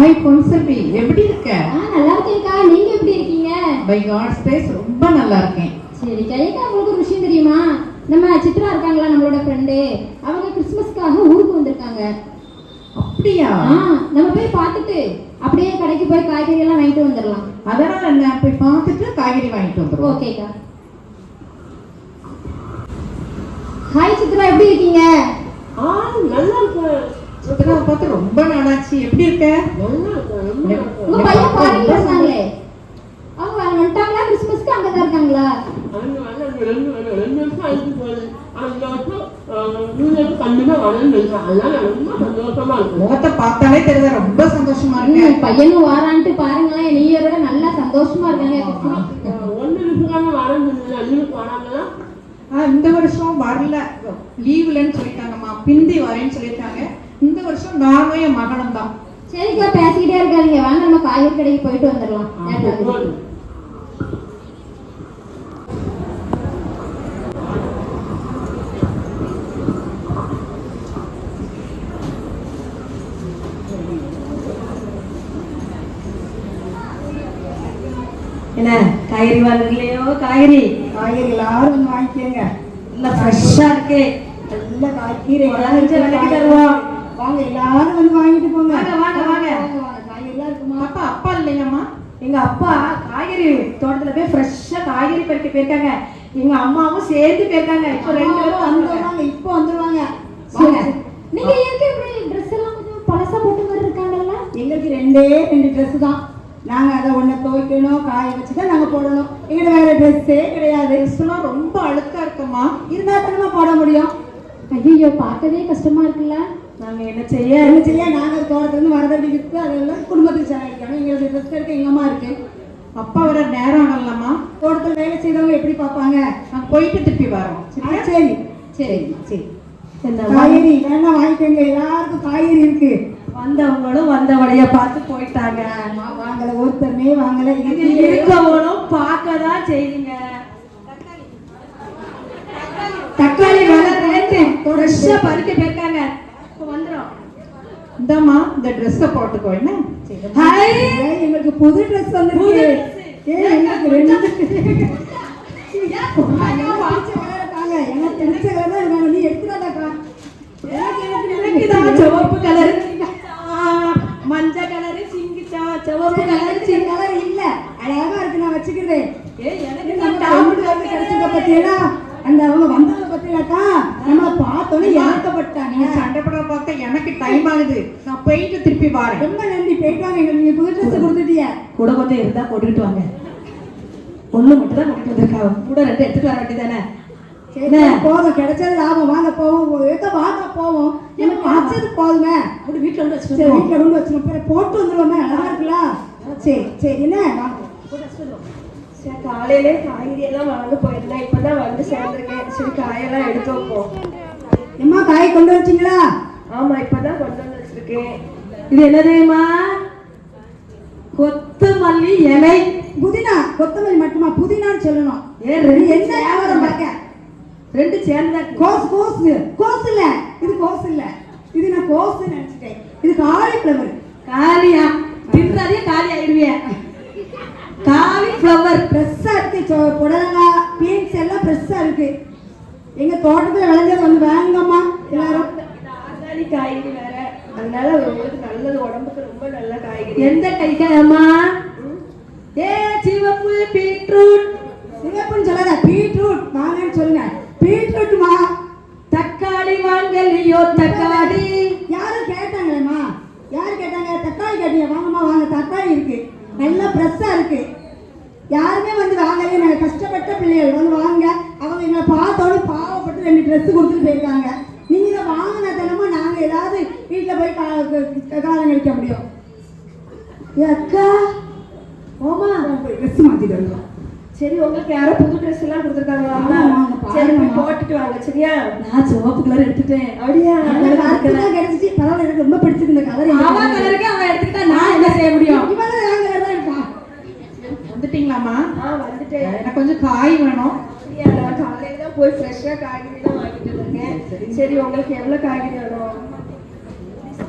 Hi Ponselvi எப்படி இருக்க? ஆ நல்லா இருக்கேன்க்கா. நீங்க எப்படி இருக்கீங்க? பை காட்ஸ் ஸ்பேஸ் ரொம்ப நல்லா இருக்கேன். சரி கையக்கா உங்களுக்கு ஒரு விஷயம் தெரியுமா? நம்ம சித்ரா இருக்காங்களா நம்மளோட ஃப்ரெண்டு அவங்க கிறிஸ்மஸ்க்காக ஊருக்கு வந்திருக்காங்க. அப்படியா? ஆ நம்ம போய் பார்த்துட்டு அப்படியே கடைக்கு போய் காய்கறி எல்லாம் வாங்கிட்டு வந்துடலாம். அதனால என்ன? போய் பார்த்துட்டு காய்கறி வாங்கிட்டு வந்துருவோம் ஓகேக்கா. ஹாய் சித்ரா எப்படி இருக்கீங்க? ஆ நல்லா இருக்கேன். சித்ரா பார்த்து ரொம்ப நாளாச்சு. எப்படி இருக்க. உங்க பையன் ஃபாரின்ல இருந்தாங்களே அவங்க வந்துட்டாங்களா? கிறிஸ்மஸ்க்கு அங்க தான் இருக்காங்களா முகத்தை பார்த்தாலே தெரியுது? ரொம்ப சந்தோஷமா இருக்கு. பையனும் வாரான்ட்டு பாருங்களேன். நீ விட நல்லா சந்தோஷமா இருக்காங்க. இந்த வருஷம் வரல. லீவுலன்னு சொல்லிட்டாங்கம்மா. பிந்தி வரேன்னு சொல்லிட்டாங்க இந்த வருஷம் நானும் என் மகனும் தான். சரிக்கா பேசிக்கிட்டே இருக்காதீங்க. வாங்க நம்ம காய்கறி கடைக்கு போயிட்டு வந்துடலாம். என்ன காய்கறி வாங்குறீங்களோ காய்கறி? காய்கறி எல்லாரும் வாங்கிக்கோங்க. நல்லா ஃப்ரெஷ்ஷா இருக்கு. நல்ல காய்கறி தருவோம். வாங்க எல்லாரும் வந்து வாங்கிட்டு போங்க. வாங்க, வாங்க, வாங்க. காய்கறி எல்லாம் இருக்குமா? அப்பா அப்பா இல்லையாம்மா? எங்க அப்பா காய்கறி தோட்டத்துல போய் ஃப்ரெஷ்ஷா காய்கறி பறிக்க போயிருக்காங்க. எங்க அம்மாவும் சேர்ந்து போயிருக்காங்க. இப்போ ரெண்டு பேரும் வந்துருவாங்க. இப்போ வந்துருவாங்க. வாங்க. நீங்க ஏற்கனவே இப்படி ட்ரெஸ் எல்லாம் கொஞ்சம் பழசா போட்டு மாதிரி இருக்காங்கல்ல? எங்களுக்கு ரெண்டே ரெண்டு Dress தான். நாங்க அதை ஒண்ணு துவைக்கணும் காய வச்சு தான் நாங்க போடணும். எங்கிட்ட வேற ட்ரெஸ்ஸே கிடையாது. ட்ரெஸ்லாம் ரொம்ப அழுக்கா இருக்குமா இருந்தா தானே போட முடியும்? ஐயோ பார்க்கவே கஷ்டமா இருக்குல்ல? நாங்க என்ன செய்ய என்ன செய்ய? நாங்க தோட்டத்துல இருந்து வரதடி விற்று அதெல்லாம் குடும்பத்துக்கு செலவழிக்கணும் எங்களுக்கு ட்ரெஸ் இருக்கு எங்க அம்மா இருக்கு. அப்பா வர நேரம் ஆகலம்மா தோட்டத்துல வேலை செய்தவங்க எப்படி பார்ப்பாங்க? நான் போயிட்டு திருப்பி வரோம். சரி. சரி சரி. இந்த காய்கறி வேணா வாங்கிக்கோங்க எல்லாருக்கும் காய்கறி இருக்கு. வந்தவங்களும் வந்த வழிய பார்த்து போயிட்டாங்க. வாங்கல ஒருத்தருமே வாங்கல. இருக்கவங்களும் பார்க்க தான் செய்யுங்க. தக்காளி விலை வேலை ரேட்டு ஃப்ரெஷ்ஷா பறிக்க போயிருக்காங்க. இந்தாம்மா இந்த ட்ரெஸ்ஸை போட்டுக்கோ என்ன? எங்களுக்கு புது ட்ரெஸ். ஏய் எங்களுக்கு ரெண்டு எனக்கு பிடிச்ச கலர் எனக்கு கலர் தான் இருக்காங்க. நீ எடுத்துடாதாக்கா எனக்கு எனக்கு எனக்கு சிவப்பு கலர் மஞ்சள் கலரு சிங்கிச்சா சிவப்பு கலர் எனக்கு கலர் இல்ல. அழகா இருக்கு நான் வச்சுக்கிறேன். ஏய் எனக்கு நம்ம டாப்ல வந்து கிடைச்சத பத்தியடா அந்த அவங்க வந்தத பத்தியாக்கா நம்ம பார்த்தோன்னே இறக்கப்பட்டாங்க போட பார்த்தா எனக்கு டைம் ஆகுது. நான் போயிட்டு திருப்பி வரேன். ரொம்ப நன்றி. போயிட்டு வாங்க எங்களுக்கு நீங்க புது ட்ரெஸ் கொடுத்துட்டீங்க. கூட கொஞ்சம் இருந்தா போட்டுக்கிட்டு வாங்க. ஒண்ணு மட்டும் தான் கொண்டுட்டு வந்திருக்காங்க கூட ரெண்டு எடுத்துட்டு வர வேண்டியதானே? போதும். கிடைச்சது லாபம். வாங்க போவோம். ஏதோ வாங்க போவோம். எனக்கு கிடைச்சது போதுமே. அப்படி வீட்டுல வந்து வச்சுட்டு வீட்டில் கொண்டு வச்சுருவோம் பிறகு போட்டு வந்துருவோமே. அழகா இருக்கலாம் சரி சரி என்ன? வாங்க சரி காலையிலே காய்கறி எல்லாம் வாங்க போயிருந்தேன். இப்பதான் வந்து சேர்ந்துருக்கேன். சரி காயெல்லாம் எடுத்து வைப்போம். எம்மா காய் கொண்டு வச்சிங்களா ஆமா இப்பதான் கொண்டு வந்து வச்சிருக்கேன். இது என்ன தெரியுமா கொத்தமல்லி இலை புதினா கொத்தமல்லி மட்டுமா? புதினான்னு சொல்லணும். ஏ நீ ரெண்டு என்ன வியாபாரம் பார்க்க ரெண்டு சேர்ந்தா கோஸ் கோஸ். கோஸ் இல்ல. இது கோஸ் இல்ல. இது நான் கோஸ் நினைச்சிட்டேன். இது காலிஃப்ளவர் காலியா? தின்றாதே காலி ஆயிடுவிய காலிஃப்ளவர் ஃப்ரெஷ்ஷாக இருக்கு புடலங்காய் பீன்ஸ் எல்லாம் ஃப்ரெஷ்ஷாக இருக்கு. எங்க தோட்டத்துல விளைஞ்சது வந்து வாங்கம்மா எல்லாரும். ஆர்கானிக் காய்கறி வேற. அதனால உங்களுக்கு நல்லது உடம்புக்கு ரொம்ப நல்ல காய்கறி. எந்த கைக்காயம்மா ஏ சிவப்பு பீட்ரூட். சிவப்புன்னு சொல்லாத பீட்ரூட். வாங்கன்னு சொல்லுங்க. பீட்ரூட்மா தக்காளி வாங்கலையோ தக்காளி. யாரும் கேட்டாங்களேம்மா? யார் கேட்டாங்க? தக்காளி கேட்டீங்க வாங்கம்மா வாங்க. தக்காளி இருக்கு. நல்லா ஃப்ரெஷ்ஷாக இருக்கு. யாருமே வந்து வாங்கலையே. நாங்கள் கஷ்டப்பட்ட பிள்ளைகள். வந்து வாங்க. அவங்க எங்களை பார்த்தோட பாவப்பட்டு ரெண்டு ட்ரெஸ் கொடுத்துட்டு போயிருக்காங்க. நீங்கள் வாங்கின நாங்கள் ஏதாவது வீட்டில் போய் காலம் கழிக்க முடியும் அக்கா ஓமா. ட்ரெஸ் மாற்றிட்டு வருவோம் சரி உங்களுக்கு யாரோ புது ட்ரெஸ் எல்லாம் கொடுத்துருக்காங்களா? சரி போய். போட்டுட்டு வாங்க சரியா? நான் சிவப்பு கலர் எடுத்துட்டேன். அப்படியா? கிடைச்சிச்சு. பரவாயில்ல எனக்கு ரொம்ப பிடிச்சிருக்கு இந்த கலர் அவன் கலருக்கு அவன் எடுத்துக்கிட்டா நான் என்ன செய்ய முடியும்? வந்துட்டீங்களாம்மா? வந்துட்டேன். எனக்கு கொஞ்சம் காய் வேணும். காலையில தான் போய் ஃப்ரெஷ்ஷா காய்கறி தான் வாங்கிட்டு இருக்கேன் சரி உங்களுக்கு எவ்வளவு காய்கறி வேணும்?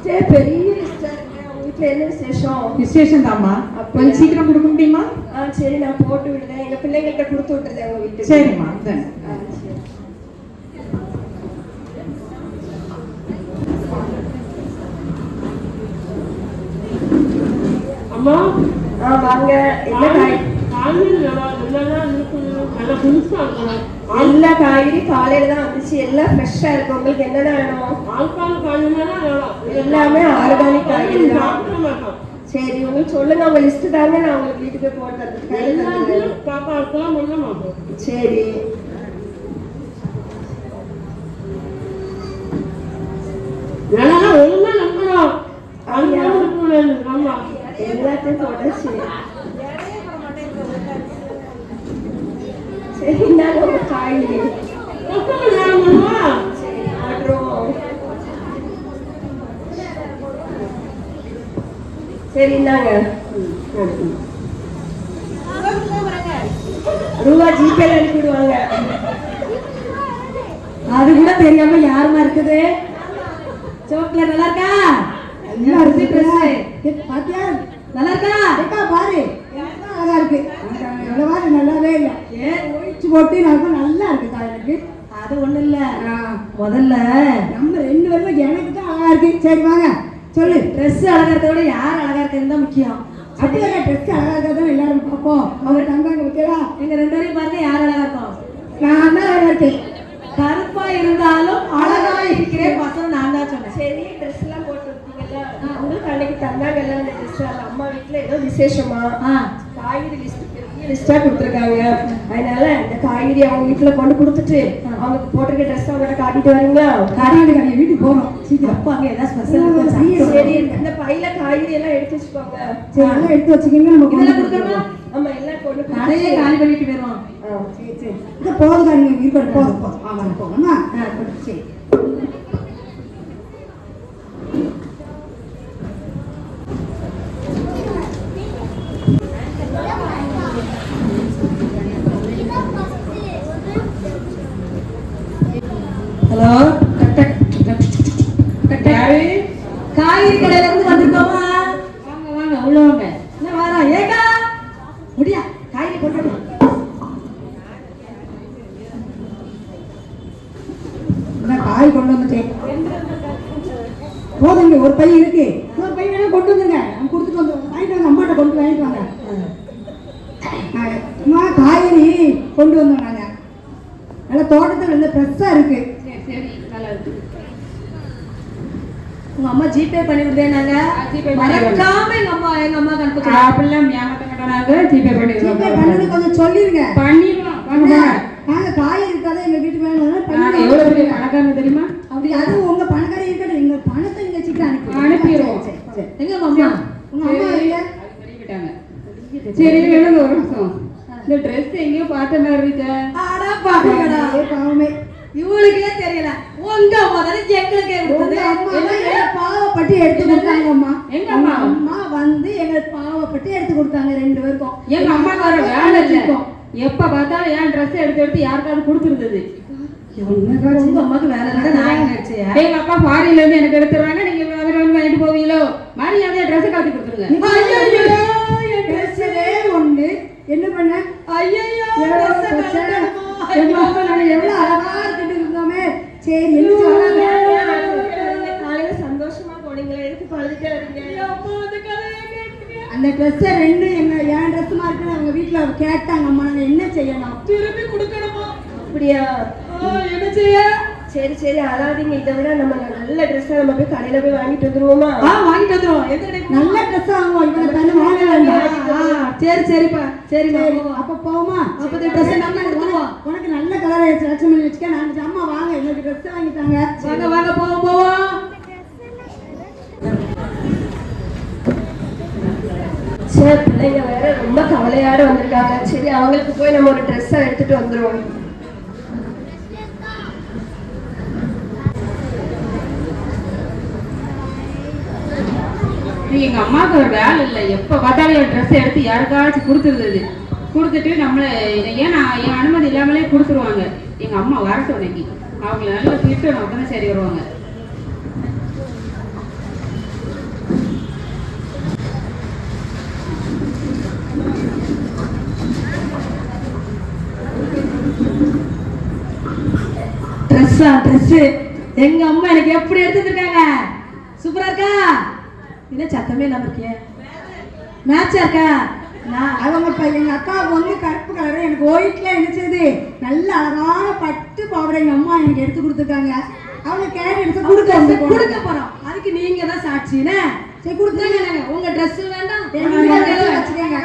லிஸ்டே பெரிய லிஸ்டா இருக்கு. உங்க வீட்டுல என்ன விசேஷம்? விசேஷம் தாம்மா கொஞ்சம் சீக்கிரம் கொடுக்க முடியுமா? ஆ சரி நான் போட்டு விடுறேன். எங்க பிள்ளைங்கள்ட்ட கொடுத்து விட்டுறேன் உங்க வீட்டுக்கு. சரிம்மா. ஆ, சரி. அம்மா? ஆ வாங்க. என்ன காய்? காய்கறி நல்லா என்னெல்லாம் இருக்குது நல்லா புதுசா இருக்கணும் எல்லா காய்கறி காலையில தான் வந்துச்சு. எல்லாம் ஃப்ரெஷ்ஷா இருக்கு உங்களுக்கு என்னென்ன வேணும்? காய்கறினா நல்லா எல்லாமே ஆர்கானிக் காய்கறி தான். சாப்பிட மாட்டோம். சரி உங்களுக்கு சொல்லுங்க. உங்க லிஸ்ட் தாங்க நான் உங்களுக்கு வீட்டுக்கு போட்டு. எல்லாத்தையும் பண்ண மாட்டோம் சரி. ஒழுங்கா நம்பணும் ஆமா. எல்லாத்தையும் சரி இந்தாங்க உங்க காய்கறி சரி இந்தாங்க ரூபா ஜிபேல அனுப்பிடுவாங்க அது கூட தெரியாம யாருமா இருக்குது சோப்ல நல்லா இருக்கா? நல்லா இருக்கு. பாத்தியா? நல்லா இருக்கா? பாரு. அழகா இருக்கு. எவ்வளவு நல்லாவே இல்லை. ஏன்? ஒழிச்சு போட்டு நமக்கு நல்லா இருக்குக்கா எனக்கு. அது ஒண்ணு இல்ல. முதல்ல நம்ம ரெண்டு பேரும் எனக்கு தான் அழகா இருக்கு. சரி வாங்க. சொல்லு. ட்ரெஸ் அழகா இருக்கிறத விட யார் அழகா இருக்கிறது தான் முக்கியம். அப்படியே ட்ரெஸ் அழகா இருக்கதான் எல்லாரும் பார்ப்போம். அவங்க தந்தாங்க ஓகேவா? எங்க ரெண்டு பேரையும் பாருங்க யார் அழகா இருக்கும் நான் தான் அழகா இருக்கேன். கருப்பா இருந்தாலும் அழகா இருக்கிறேன். பசங்க நான் தான் சொன்னேன். சரி ட்ரெஸ் எல்லாம் போட்டு உங்களுக்கு அன்னைக்கு தந்தாங்கல்ல அந்த அம்மா வீட்ல ஏதோ விசேஷமா? காய்கறி லிஸ்ட் பெரிய லிஸ்டா கொடுத்துருக்காங்க. அதனால இந்த காய்கறி அவங்க வீட்டுல கொண்டு கொடுத்துட்டு அவங்க போட்டிருக்க ட்ரெஸ் அவங்ககிட்ட காட்டிட்டு வரீங்களா? கடையாண்டு கடையை வீட்டுக்கு போறோம். சீக்கிரம் அப்பா அங்க ஏதாவது ஸ்பெஷல் சரி இந்த பையில காய்கறி எல்லாம் எடுத்து வச்சுக்கோங்க. சரி எல்லாம் எடுத்து வச்சுக்கோங்க. நம்ம கொண்டு ஆமா எல்லாம் கொண்டு கடையே காலி பண்ணிட்டு போயிருவோம் ஆ. சரி சரி. இருக்கட்டும் போதும் போதும். ஆமாம் போகணுமா? ஆ கொடு, சரி ஹலோ யாரு காய்கறி கடையில இருந்து வந்திருக்கோமா வாங்க வாங்க உள்ள வாங்க என்ன வாரா ஏக்கா முடியா? காய்கறி போட்டு காய் கொண்டு வந்துட்டேன் போதுங்க ஒரு பை இருக்கு. ஒரு பை வேணா கொண்டு வந்துருங்க. நம்ம கொடுத்துட்டு வந்து வாங்கிட்டு வாங்க அம்மாட்ட கொண்டு வாங்கிட்டு வாங்க. அம்மா காய்கறி கொண்டு வந்தோம் நாங்க. நல்லா தோட்டத்தில் நல்ல ஃப்ரெஷ்ஷாக இருக்கு சரி சரி நல்லா இருக்கு உங்க அம்மா ஜிபே பண்ணி விடுதேனாங்க பண்ணி மறக்காம எங்க அம்மா எங்க அம்மா சொல்லுங்க. அப்படிலாம் ஜிபே ஜிபே பண்ணது கொஞ்சம் சொல்லிருங்க. பண்ணிடலாம் பண்ணுங்க. நாங்க காய் இருக்காத எங்க வீட்டுக்கு வேணும் நாங்க எவ்வளவு பெரிய பணக்காரங்க தெரியுமா? அப்படி அது உங்க பணக்காரி இருக்கட்டும். எங்க பணத்தை இங்க அனுப்பி அனுப்பிடுவோம். எங்க அம்மா உங்க அம்மா இல்ல பண்ணிவிட்டாங்க சரி விடுங்க ஒரு நிமிஷம். இந்த ட்ரெஸ் எங்கேயோ பார்த்த மாதிரி இருக்க. ஆடா பாருங்கடா பாவமே. உங்க அம்மா தானே எங்களுக்கே பாவப்பட்டு எடுத்து கொடுத்தாங்க அம்மா எங்க அம்மா? அம்மா வந்து எங்களை பாவப்பட்டு எடுத்து கொடுத்தாங்க ரெண்டு பேருக்கும். எங்க அம்மாக்கு வர வேலை இல்ல. எப்ப பார்த்தாலும் என் ட்ரெஸ் எடுத்து எடுத்து யாருக்காவது கொடுத்துருந்தது? உங்க அம்மாக்கு வேலை எங்க அப்பா ஃபாரின்ல இருந்து எனக்கு எடுத்துருவாங்க நீங்க வந்து வாங்கிட்டு போவீங்களோ? மரியாதையா ட்ரெஸ் கட்டி கொடுத்துருங்க. ஒண்ணு என்ன பண்ண? ஐயோ எவ்வளவு அழகா இருந்தோமே சரி வராங்க காலையில சந்தோஷமா போனீங்களே? எடுத்து பழுதுட்டே வரீங்க அந்த ட்ரெஸ்ஸை ரெண்டு எங்க என் ட்ரெஸ் மாதிரி அவங்க வீட்டுல கேட்டாங்க. அம்மா நாங்க என்ன செய்யணும்? திருப்பி கொடுக்கணுமா? அப்படியா? என்ன செய்ய? சரி சரி அழாதீங்க. இதை விட நம்ம நல்ல ட்ரெஸ்ஸா நம்ம போய் கடையில போய் வாங்கிட்டு வந்துருவோமா? ஆ வாங்கிட்டு வந்துருவோம். நல்ல ட்ரெஸ் வாங்குவோம். இவங்க ஆ, சரி சரிப்பா. சரி, போவோம். அப்ப போமா அப்ப அ நம்ம எடுத்துருவோம். உனக்கு நல்ல கலர் செலக்ஷன் பண்ணி வச்சுக்க நாங்க அம்மா வாங்க எங்களுக்கு ட்ரெஸ் வாங்கிட்டாங்க வாங்க வாங்க போவோம் போவோம். சரி பிள்ளைங்க வேற ரொம்ப கவலையோட வந்திருக்காங்க. சரி அவங்களுக்கு போய் நம்ம ஒரு ட்ரெஸ்ஸை எடுத்துட்டு வந்துருவோம். எங்கள் அம்மாவுக்கு ஒரு வேலை இல்லை. எப்போ பார்த்தாலும் என் ட்ரெஸ்ஸை எடுத்து யாருக்காச்சும் கொடுத்துருந்தது கொடுத்துட்டு நம்மளை ஏன் நான் என் அனுமதி இல்லாமலே கொடுத்துருவாங்க. எங்கள் அம்மா வரட்டும் இன்னைக்கு. அவங்கள நல்லா திட்டணும் அப்பதானே சரி வருவாங்க. ட்ரெஸ்ஸா ட்ரெஸ்ஸு எங்க அம்மா எனக்கு எப்படி எடுத்துருக்காங்க சூப்பரா இருக்கா? என்ன சத்தமே இல்லாம இருக்கிய? மேட்சா இருக்கா? நான் அவங்க இப்போ எங்கள் அக்காவுக்கு வந்து கருப்பு கலரு எனக்கு ஒயிட்ல நினைச்சது நல்ல அழகான பட்டு பாவாடை எங்கள் அம்மா எனக்கு எடுத்து கொடுத்துருக்காங்க. அவங்க கேட்டு எடுத்து கொடுக்க கொடுக்க போறோம். அதுக்கு நீங்க தான் சாட்சினே சரி கொடுத்தாங்க உங்க Dress வேண்டாம் வச்சுக்கோங்க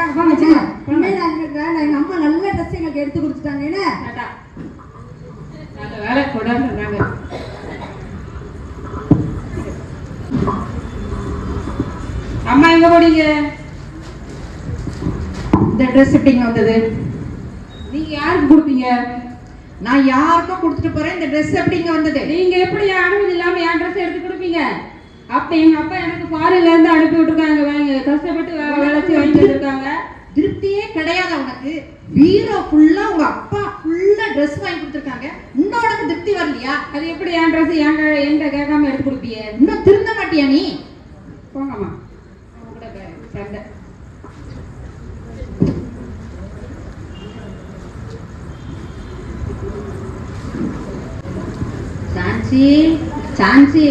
இனிமேல் நாங்கள் வேண்டாம் எங்கள் அம்மா நல்ல ட்ரெஸ் எங்களுக்கு எடுத்து கொடுத்துட்டாங்க என்ன டாடா. நல்ல வேலை கொண்டாடுறாங்க போனீங்க இந்த ட்ரெஸ் எப்படிங்க வந்தது? நீங்க யாருக்கு கொடுத்தீங்க? நான் யாருக்கும் கொடுத்துட்டு போறேன். இந்த ட்ரெஸ் எப்படிங்க வந்தது? நீங்க எப்படி அனுமதி இல்லாம என் ட்ரெஸ் எடுத்து கொடுப்பீங்க? அப்ப எங்க அப்பா எனக்கு ஃபாரின்ல இருந்து அனுப்பி விட்டுருக்காங்க. வாங்க கஷ்டப்பட்டு வே- வேலைச்சு வாங்கி வந்திருக்காங்க. திருப்தியே கிடையாது உனக்கு பீரோ ஃபுல்லா உங்க அப்பா ஃபுல்லா ட்ரெஸ் வாங்கி கொடுத்துருக்காங்க. இன்னும் உனக்கு திருப்தி வரலையா? அது எப்படி என் ட்ரெஸ் என் என்கிட்ட கேட்காம எடுத்து கொடுப்பீங்க இன்னும் திருந்த மாட்டியா நீ? போங்கம்மா. சண்டை சான்சி சான்சி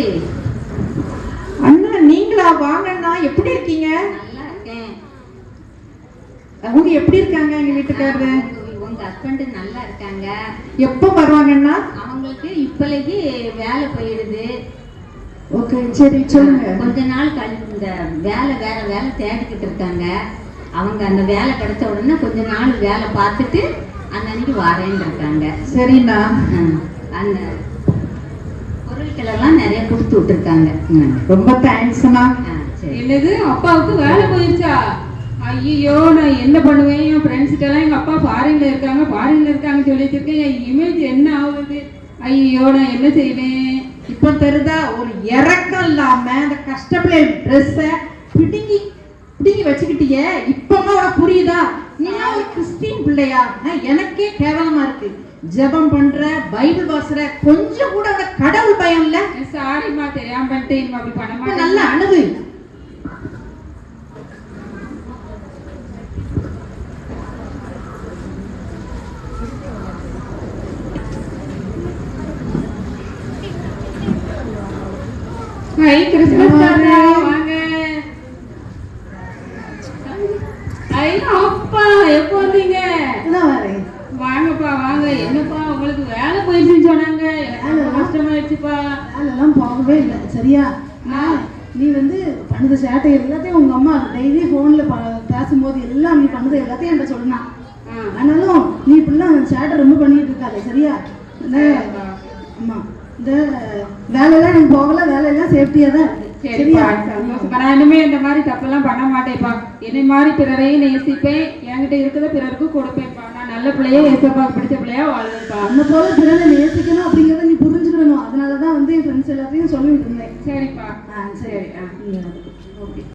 அண்ணா நீங்களா வாங்கண்ணா எப்படி இருக்கீங்க நல்லா இருக்கேன் அவங்க எப்படி இருக்காங்க எங்க வீட்டுக்காரரு உங்க- ஹஸ்பண்ட் நல்லா இருக்காங்க எப்போ வருவாங்கண்ணா அவங்களுக்கு இப்பளைக்கு வேலை போயிடுது ஓகே சரி சொல்லுங்க. கொஞ்ச நாள் கழிச்சு இந்த வேலை வேற வேலை தேடிக்கிட்டு இருக்காங்க. அவங்க அந்த வேலை கிடைச்ச உடனே கொஞ்ச நாள் வேலை பார்த்துட்டு அன்னன்னைக்கு வரேன்னு இருக்காங்க. சரிண்ணா அந்த பொருட்கள் எல்லாம் நிறைய கொடுத்து விட்டுருக்காங்க. ரொம்ப சரி. என்னது அப்பாவுக்கு வேலை போயிருச்சா? ஐயோ நான் என்ன பண்ணுவேன்? என் ஃப்ரெண்ட்ஸ்கிட்ட எல்லாம் எங்க அப்பா ஃபாரின்ல இருக்காங்க ஃபாரின்ல இருக்காங்க சொல்லி வச்சிருக்கேன் என் இமேஜ் என்ன ஆகுது? ஐயோ நான் என்ன செய்வேன்? இப்போ தெரியுதா ஒரு இறக்கம் இல்லாம அந்த கஷ்டப்பட ட்ரெஸ்ஸை பிடுங்கி பிடுங்கி வச்சுக்கிட்டியே இப்பமா உனக்கு புரியுதா? நீ ஒரு கிறிஸ்டின் பிள்ளையா? நான் எனக்கே கேவலமா இருக்கு. ஜெபம் பண்ற பைபிள் வாசுற கொஞ்சம் கூட உனக்கு கடவுள் பயம் இல்ல? சாரிம்மா தெரியாம பண்ணிட்டேன் அப்படி பண்ண நல்ல அணுகு. ஐ கிறிஸ்மஸ் தாத்தா. வாங்க. அப்பா எப்போ வந்தீங்க? வாங்கப்பா வாங்க. என்னப்பா உங்களுக்கு வேலை போயிடுச்சுன்னு சொன்னாங்க. கஷ்டமாயிடுச்சுப்பா. வேலைலாம் போகவே இல்லை சரியா? நான் நீ வந்து பண்ணுற சேட்டை எல்லாத்தையும் உங்கள் அம்மா டெய்லி ஃபோனில் பேசும்போது எல்லாம் நீ பண்ணுறது எல்லாத்தையும் என்கிட்ட சொன்னான் ஆ. ஆனாலும் நீ இப்படிலாம் சேட்டை ரொம்ப பண்ணிட்டு இருக்காத சரியா? ஆமாம் இந்த வேலையெல்லாம் எனக்கு போகல வேலையெல்லாம் சேஃப்டியாக தான் இருக்கு. நான் இனிமே இந்த மாதிரி தப்பெல்லாம் பண்ண மாட்டேன்ப்பா என்னை மாதிரி பிறரையும் நேசிப்பேன். என்கிட்ட இருக்கிறத பிறருக்கு கொடுப்பேன்ப்பா நான் நல்ல பிள்ளையா ஏசப்பா பிடிச்ச பிள்ளையா வாழ்வேன்ப்பா அந்த போல பிறனை நேசிக்கணும் அப்படிங்கிறத நீ புரிஞ்சுக்கணும். அதனால தான் வந்து என் ஃப்ரெண்ட்ஸ் எல்லாத்தையும் சொல்லிட்டு இருந்தேன். சரிப்பா ஆ சரி. ஆ